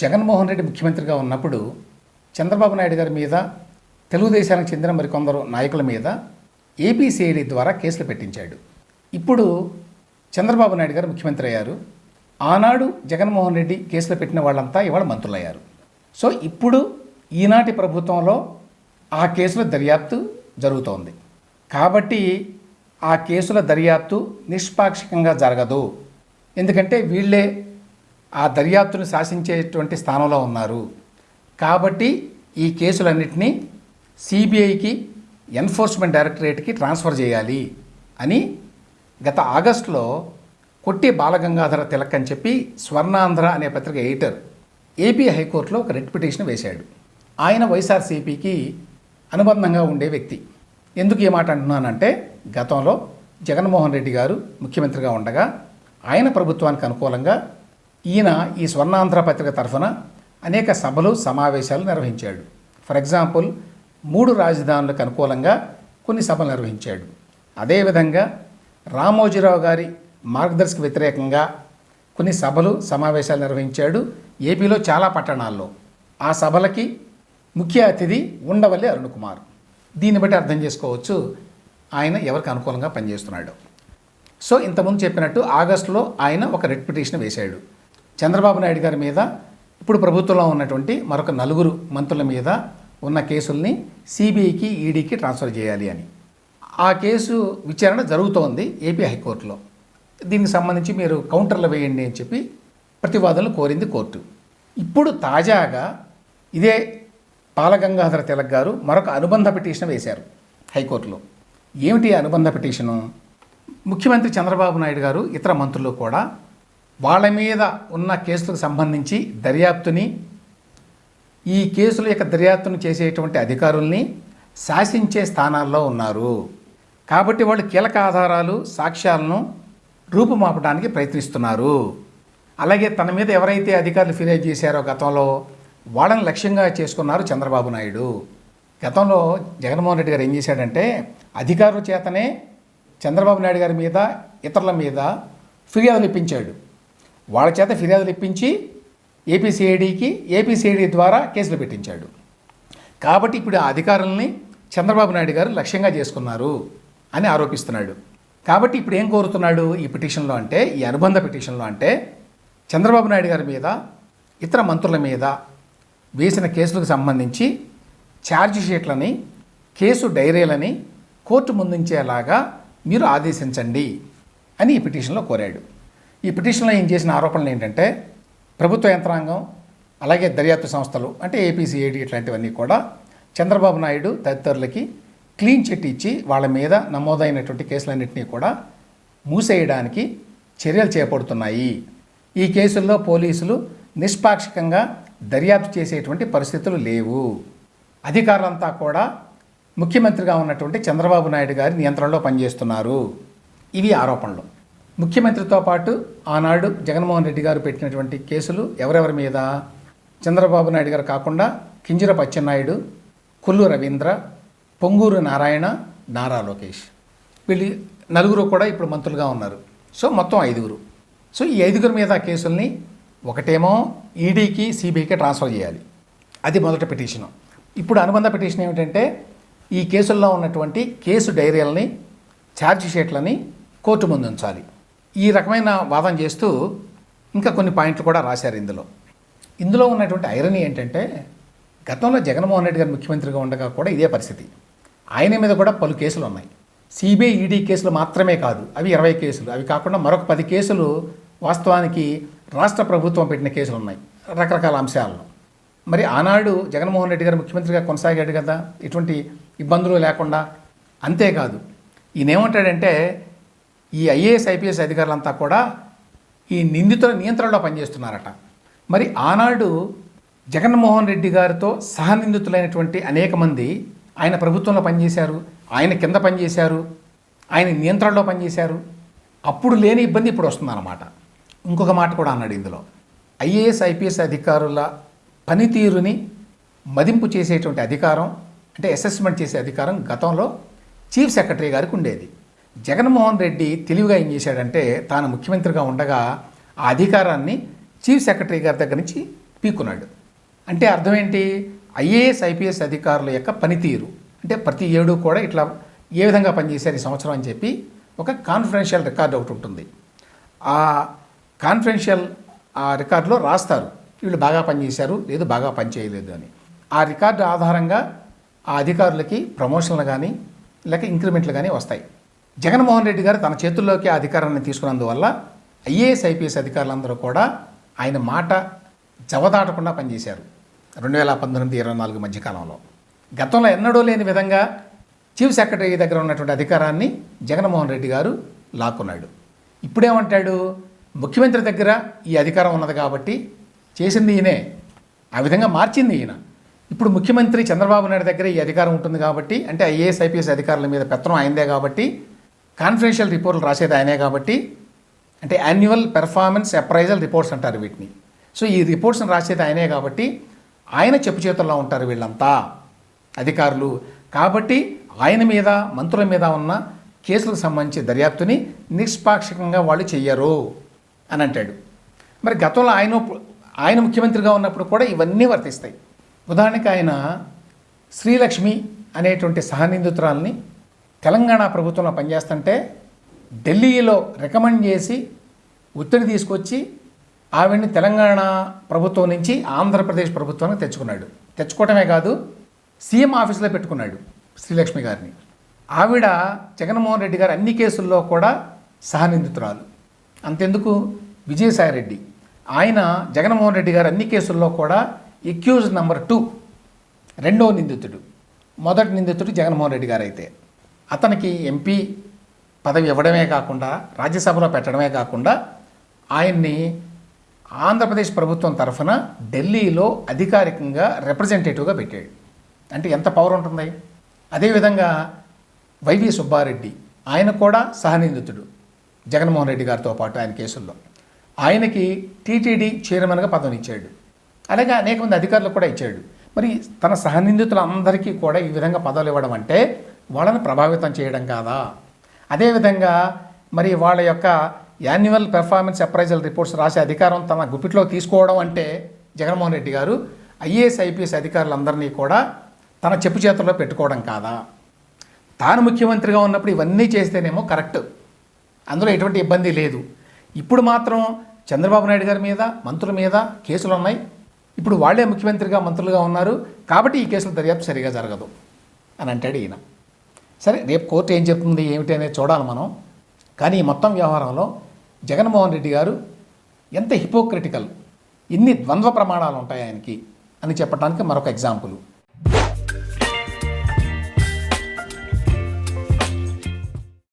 జగన్మోహన్ రెడ్డి ముఖ్యమంత్రిగా ఉన్నప్పుడు చంద్రబాబు నాయుడు గారి మీద తెలుగుదేశానికి చెందిన మరికొందరు నాయకుల మీద ఏపీసీఐడి ద్వారా కేసులు పెట్టించాడు. ఇప్పుడు చంద్రబాబు నాయుడు గారు ముఖ్యమంత్రి అయ్యారు. ఆనాడు జగన్మోహన్ రెడ్డి కేసులు పెట్టిన వాళ్ళంతా ఇవాళ మంత్రులయ్యారు. సో ఇప్పుడు ఈనాటి ప్రభుత్వంలో ఆ కేసుల దర్యాప్తు జరుగుతోంది. కాబట్టి ఆ కేసుల దర్యాప్తు నిష్పాక్షికంగా జరగదు. ఎందుకంటే వీళ్ళే ఆ దర్యాప్తును శాసించేటువంటి స్థానంలో ఉన్నారు. కాబట్టి ఈ కేసులన్నింటినీ సిబిఐకి ఎన్ఫోర్స్మెంట్ డైరెక్టరేట్కి ట్రాన్స్ఫర్ చేయాలి అని గత ఆగస్టులో కొట్టి బాలగంగాధర తిలక్ అని చెప్పి స్వర్ణాంధ్ర అనే పత్రిక ఎడిటర్ ఏపీ హైకోర్టులో ఒక రెడ్ పిటిషన్ వేశాడు. ఆయన వైఎస్ఆర్సీపీకి అనుబంధంగా ఉండే వ్యక్తి. ఎందుకు ఈ మాట అంటున్నానంటే గతంలో జగన్మోహన్ రెడ్డి గారు ముఖ్యమంత్రిగా ఉండగా ఆయన ప్రభుత్వానికి అనుకూలంగా ఈయన ఈ స్వర్ణాంధ్ర పత్రిక తరఫున అనేక సభలు సమావేశాలు నిర్వహించాడు. ఫర్ ఎగ్జాంపుల్ మూడు రాజధానులకు అనుకూలంగా కొన్ని సభలు నిర్వహించాడు. అదేవిధంగా రామోజీరావు గారి మార్గదర్శక వ్యతిరేకంగా కొన్ని సభలు సమావేశాలు నిర్వహించాడు ఏపీలో చాలా పట్టణాల్లో. ఆ సభలకి ముఖ్య అతిథి ఉండవల్లి అరుణ్ కుమార్. దీన్ని బట్టి అర్థం చేసుకోవచ్చు ఆయన ఎవరికి అనుకూలంగా పనిచేస్తున్నాడు. సో ఇంతకుముందు చెప్పినట్టు ఆగస్టులో ఆయన ఒక రెడ్ పిటిషన్ వేశాడు. చంద్రబాబు నాయుడు గారి మీద ఇప్పుడు ప్రభుత్వంలో ఉన్నటువంటి మరొక నలుగురు మంత్రుల మీద ఉన్న కేసుల్ని సిబిఐకి ఈడీకి ట్రాన్స్ఫర్ చేయాలి అని. ఆ కేసు విచారణ జరుగుతోంది ఏపీ హైకోర్టులో. దీనికి సంబంధించి మీరు కౌంటర్లు వేయండి అని చెప్పి ప్రతివాదనలు కోరింది కోర్టు. ఇప్పుడు తాజాగా ఇదే బాలగంగాధర తిలక్ గారు మరొక అనుబంధ పిటిషన్ వేశారు హైకోర్టులో. ఏమిటి అనుబంధ పిటిషను? ముఖ్యమంత్రి చంద్రబాబు నాయుడు గారు ఇతర మంత్రులు కూడా వాళ్ళ మీద ఉన్న కేసులకు సంబంధించి దర్యాప్తుని ఈ కేసుల యొక్క దర్యాప్తును చేసేటువంటి అధికారుల్ని శాసించే స్థానాల్లో ఉన్నారు. కాబట్టి వాళ్ళు కీలక ఆధారాలు సాక్ష్యాలను రూపుమాపడానికి ప్రయత్నిస్తున్నారు. అలాగే తన మీద ఎవరైతే అధికారులు ఫిర్యాదు చేశారో గతంలో వాళ్ళని లక్ష్యంగా చేసుకున్నారు చంద్రబాబు నాయుడు. గతంలో జగన్మోహన్ రెడ్డి గారు ఏం చేశాడంటే అధికారుల చేతనే చంద్రబాబు నాయుడు గారి మీద ఇతరుల మీద ఫిర్యాదులు ఇప్పించాడు. వాళ్ళ చేత ఫిర్యాదులు ఇప్పించి ఏపీసీఐడికి ఏపీసీఐడి ద్వారా కేసులు పెట్టించాడు. కాబట్టి ఇప్పుడు ఆ అధికారుల్ని చంద్రబాబు నాయుడు గారు లక్ష్యంగా చేసుకున్నారు అని ఆరోపిస్తున్నాడు. కాబట్టి ఇప్పుడు ఏం కోరుతున్నాడు ఈ పిటిషన్లో అంటే ఈ అనుబంధ పిటిషన్లో అంటే చంద్రబాబు నాయుడు గారి మీద ఇతర మంత్రుల మీద వేసిన కేసులకు సంబంధించి ఛార్జ్ షీట్లని కేసు డైరీలని కోర్టు ముందుంచేలాగా మీరు ఆదేశించండి అని ఈ పిటిషన్లో కోరాడు. ఈ పిటిషన్లో ఏం చేసిన ఆరోపణలు ఏంటంటే ప్రభుత్వ యంత్రాంగం అలాగే దర్యాప్తు సంస్థలు అంటే ఏపీసీఐడి ఇట్లాంటివన్నీ కూడా చంద్రబాబు నాయుడు తదితరులకి క్లీన్ చిట్ ఇచ్చి వాళ్ళ మీద నమోదైనటువంటి కేసులన్నింటినీ కూడా మూసేయడానికి చర్యలు చేపడుతున్నాయి. ఈ కేసుల్లో పోలీసులు నిష్పాక్షికంగా దర్యాప్తు చేసేటువంటి పరిస్థితులు లేవు. అధికారులంతా కూడా ముఖ్యమంత్రిగా ఉన్నటువంటి చంద్రబాబు నాయుడు గారి నియంత్రణలో పనిచేస్తున్నారు. ఇవి ఆరోపణలు. ముఖ్యమంత్రితో పాటు ఆనాడు జగన్మోహన్ రెడ్డి గారు పెట్టినటువంటి కేసులు ఎవరెవరి మీద? చంద్రబాబు నాయుడు గారు కాకుండా కింజర పచ్చెన్నాయుడు కొల్లు రవీంద్ర పొంగూరు నారాయణ నారా లోకేష్. వీళ్ళు నలుగురు కూడా ఇప్పుడు మంత్రులుగా ఉన్నారు. సో మొత్తం ఐదుగురు. సో ఈ ఐదుగురు మీద కేసుల్ని ఒకటేమో ఈడీకి సిబిఐకి ట్రాన్స్ఫర్ చేయాలి. అది మొదటి పిటిషను. ఇప్పుడు అనుబంధ పిటిషన్ ఏమిటంటే ఈ కేసుల్లో ఉన్నటువంటి కేసు డైరీలని ఛార్జ్ షీట్లని కోర్టు ముందు ఉంచాలి ఈ రకమైన వాదన చేస్తూ ఇంకా కొన్ని పాయింట్లు కూడా రాశారు ఇందులో. ఇందులో ఉన్నటువంటి ఐరనీ ఏంటంటే గతంలో జగన్మోహన్ రెడ్డి గారు ముఖ్యమంత్రిగా ఉండగా కూడా ఇదే పరిస్థితి. ఆయన మీద కూడా పలు కేసులు ఉన్నాయి. సిబిఐ ఈడీ కేసులు మాత్రమే కాదు అవి ఇరవై కేసులు. అవి కాకుండా మరొక పది కేసులు వాస్తవానికి రాష్ట్ర ప్రభుత్వం పెట్టిన కేసులు ఉన్నాయి రకరకాల అంశాలను మరి ఆనాడు జగన్మోహన్ రెడ్డి గారు ముఖ్యమంత్రిగా కొనసాగాడు కదా? ఎటువంటి ఇబ్బందులు లేకుండా? అంతేకాదు. ఈయనేమంటాడంటే ఈ ఐఏఎస్ ఐపీఎస్ అధికారులంతా కూడా ఈ నిందితుల నియంత్రణలో పనిచేస్తున్నారట. మరి ఆనాడు జగన్మోహన్ రెడ్డి గారితో సహనిందితులైనటువంటి అనేక మంది ఆయన ప్రభుత్వంలో పనిచేశారు ఆయన కింద పనిచేశారు ఆయన నియంత్రణలో పనిచేశారు. అప్పుడు లేని ఇబ్బంది ఇప్పుడు వస్తుందన్నమాట. ఇంకొక మాట కూడా అన్నాడు ఇందులో. ఐఏఎస్ ఐపీఎస్ అధికారుల పనితీరుని మదింపు చేసేటువంటి అధికారం అంటే అసెస్మెంట్ చేసే అధికారం గతంలో చీఫ్ సెక్రటరీ గారికి ఉండేది. జగన్మోహన్ రెడ్డి తెలివిగా ఏం చేశాడంటే తాను ముఖ్యమంత్రిగా ఉండగా ఆ అధికారాన్ని చీఫ్ సెక్రటరీ గారి దగ్గర నుంచి పీక్కున్నాడు. అంటే అర్థం ఏంటి? ఐఏఎస్ ఐపీఎస్ అధికారుల యొక్క పనితీరు. అంటే ప్రతి ఏడు కూడా ఇట్లా ఏ విధంగా పనిచేశారు ఈ సంవత్సరం అని చెప్పి ఒక కాన్ఫిడెన్షియల్ రికార్డు ఒకటి ఉంటుంది. ఆ కాన్ఫిడెన్షియల్ ఆ రికార్డులో రాస్తారు. వీళ్ళు బాగా పనిచేశారు లేదు బాగా పనిచేయలేదు అని. ఆ రికార్డు ఆధారంగా ఆ అధికారులకి ప్రమోషన్లు కానీ లేక ఇంక్రిమెంట్లు కానీ వస్తాయి. జగన్మోహన్ రెడ్డి గారు తన చేతుల్లోకి ఆ అధికారాన్ని తీసుకున్నందువల్ల ఐఏఎస్ ఐపీఎస్ అధికారులందరూ కూడా ఆయన మాట జవదాటకుండా పనిచేశారు రెండు వేల పంతొమ్మిది ఇరవై నాలుగు మధ్యకాలంలో. గతంలో ఎన్నడూ లేని విధంగా చీఫ్ సెక్రటరీ దగ్గర ఉన్నటువంటి అధికారాన్ని జగన్మోహన్ రెడ్డి గారు లాక్కున్నాడు. ఇప్పుడేమంటాడు? ముఖ్యమంత్రి దగ్గర ఈ అధికారం ఉన్నది కాబట్టి చేసింది ఈయనే. ఆ విధంగా మార్చింది ఈయన. ఇప్పుడు ముఖ్యమంత్రి చంద్రబాబు నాయుడు దగ్గర ఈ అధికారం ఉంటుంది కాబట్టి అంటే ఐఏఎస్ ఐపీఎస్ అధికారుల మీద పెత్తనం అయిందే కాబట్టి కాన్ఫిడెన్షియల్ రిపోర్ట్లు రాసేది ఆయనే కాబట్టి అంటే యాన్యువల్ పెర్ఫార్మెన్స్ అప్రైజల్ రిపోర్ట్స్ అంటారు వీటిని. సో ఈ రిపోర్ట్స్ని రాసేది ఆయనే కాబట్టి ఆయన చెప్పు చేతుల్లో ఉంటారు వీళ్ళంతా అధికారులు. కాబట్టి ఆయన మీద మంత్రుల మీద ఉన్న కేసులకు సంబంధించి దర్యాప్తుని నిష్పాక్షికంగా వాళ్ళు చెయ్యరు అని అంటాడు. మరి గతంలో ఆయన ఆయన ముఖ్యమంత్రిగా ఉన్నప్పుడు కూడా ఇవన్నీ వర్తిస్తాయి. ఉదాహరణకి ఆయన శ్రీలక్ష్మి అనేటువంటి సహనిందితురాల్ని తెలంగాణ ప్రభుత్వంలో పనిచేస్తుంటే ఢిల్లీలో రికమెండ్ చేసి ఒత్తిడి తీసుకొచ్చి ఆవిడ్ని తెలంగాణ ప్రభుత్వం నుంచి ఆంధ్రప్రదేశ్ ప్రభుత్వానికి తెచ్చుకున్నాడు. తెచ్చుకోవటమే కాదు సీఎం ఆఫీసులో పెట్టుకున్నాడు శ్రీలక్ష్మి గారిని. ఆవిడ జగన్మోహన్ రెడ్డి గారు అన్ని కేసుల్లో కూడా సహనిందితురాలు. అంతెందుకు? విజయసాయిరెడ్డి. ఆయన జగన్మోహన్ రెడ్డి గారు అన్ని కేసుల్లో కూడా ఎక్యూజ్ నెంబర్ టూ రెండో నిందితుడు. మొదటి నిందితుడు జగన్మోహన్ రెడ్డి గారు అయితే అతనికి ఎంపీ పదవి ఇవ్వడమే కాకుండా రాజ్యసభలో పెట్టడమే కాకుండా ఆయన్ని ఆంధ్రప్రదేశ్ ప్రభుత్వం తరఫున ఢిల్లీలో అధికారికంగా రిప్రజెంటేటివ్గా పెట్టాడు. అంటే ఎంత పవర్ ఉంటుంది? అదేవిధంగా వైవి సుబ్బారెడ్డి ఆయన కూడా సహనిందితుడు జగన్మోహన్ రెడ్డి గారితో పాటు ఆయన కేసుల్లో. ఆయనకి టీటీడీ చైర్మన్గా పదవిని ఇచ్చాడు. అలాగే అనేక మంది అధికారులకు కూడా ఇచ్చాడు. మరి తన సహనిందితులందరికీ కూడా ఈ విధంగా పదవులు ఇవ్వడం అంటే వాళ్ళని ప్రభావితం చేయడం కాదా? అదేవిధంగా మరి వాళ్ళ యొక్క యాన్యువల్ పెర్ఫార్మెన్స్ అప్రైజల్ రిపోర్ట్స్ రాసే అధికారం తన గుప్పిట్లో తీసుకోవడం అంటే జగన్మోహన్ రెడ్డి గారు ఐఏఎస్ ఐపీఎస్ అధికారులందరినీ కూడా తన చెప్పు చేతుల్లో పెట్టుకోవడం కాదా? తాను ముఖ్యమంత్రిగా ఉన్నప్పుడు ఇవన్నీ చేస్తేనేమో కరెక్ట్. అందులో ఎటువంటి ఇబ్బంది లేదు. ఇప్పుడు మాత్రం చంద్రబాబు నాయుడు గారి మీద మంత్రుల మీద కేసులు ఉన్నాయి ఇప్పుడు వాళ్ళే ముఖ్యమంత్రిగా మంత్రులుగా ఉన్నారు. కాబట్టి ఈ కేసుల దర్యాప్తు సరిగా జరగదు అని అంటాడు ఈయన. సరే రేపు కోర్టు ఏం చెప్తుంది ఏమిటి అనేది చూడాలి మనం. కానీ ఈ మొత్తం వ్యవహారంలో జగన్మోహన్ రెడ్డి గారు ఎంత హిపోక్రిటికల్ ఇన్ని ద్వంద్వ ప్రమాణాలు ఉంటాయి ఆయనకి అని చెప్పడానికి మరొక ఎగ్జాంపుల్